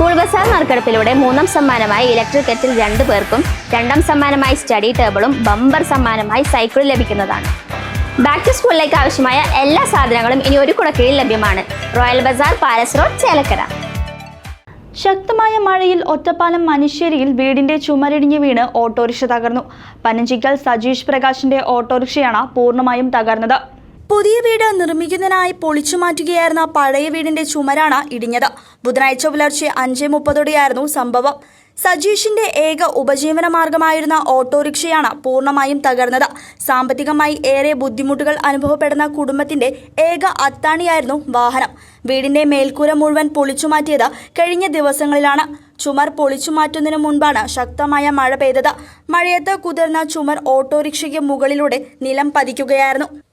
School Bazar നറുക്കെടുപ്പിലൂടെ മൂന്നാം സമ്മാനമായി ഇലക്ട്രിക് കെറ്റിൽ രണ്ടു പേർക്കും രണ്ടാം സമ്മാനമായി സ്റ്റഡി ടേബിളും ബമ്പർ സമ്മാനമായി സൈക്കിൾ ലഭിക്കുന്നതാണ്. ബാക്ക് ടു സ്കൂളിലേക്ക് ആവശ്യമായ എല്ലാ സാധനങ്ങളും ഇനി ഒരു കുടക്കീഴിൽ ലഭ്യമാണ്. Royal Bazaar Palace Road Chelakkara. ശക്തമായ മഴയിൽ ഒറ്റപ്പാലം മനുഷ്യരിയിൽ വീടിന്റെ ചുമരിടിഞ്ഞ് വീണ് ഓട്ടോറിക്ഷ തകർന്നു. പനഞ്ചിക്കൽ സജീഷ് പ്രകാശിന്റെ ഓട്ടോറിക്ഷയാണ് പൂർണമായും തകർന്നത്. പുതിയ വീട് നിർമ്മിക്കുന്നതിനായി പൊളിച്ചു മാറ്റുകയായിരുന്ന പഴയ വീടിന്റെ ചുമരാണ് ഇടിഞ്ഞത്. ബുധനാഴ്ച പുലർച്ചെ അഞ്ച് മുപ്പതോടെയായിരുന്നു സംഭവം. സജീഷിന്റെ ഏക ഉപജീവന മാർഗമായിരുന്ന ഓട്ടോറിക്ഷയാണ് പൂർണമായും തകർന്നത്. സാമ്പത്തികമായി ഏറെ ബുദ്ധിമുട്ടുകൾ അനുഭവപ്പെടുന്ന കുടുംബത്തിന്റെ ഏക അത്താണിയായിരുന്നു വാഹനം. വീടിന്റെ മേൽക്കൂര മുഴുവൻ പൊളിച്ചു മാറ്റിയത് കഴിഞ്ഞ ദിവസങ്ങളിലാണ്. ചുമർ പൊളിച്ചു മാറ്റുന്നതിന് മുൻപാണ് ശക്തമായ മഴ പെയ്തത്. മഴയത്ത് കുതിർന്ന ചുമർ ഓട്ടോറിക്ഷയ്ക്ക് മുകളിലൂടെ നിലം പതിക്കുകയായിരുന്നു.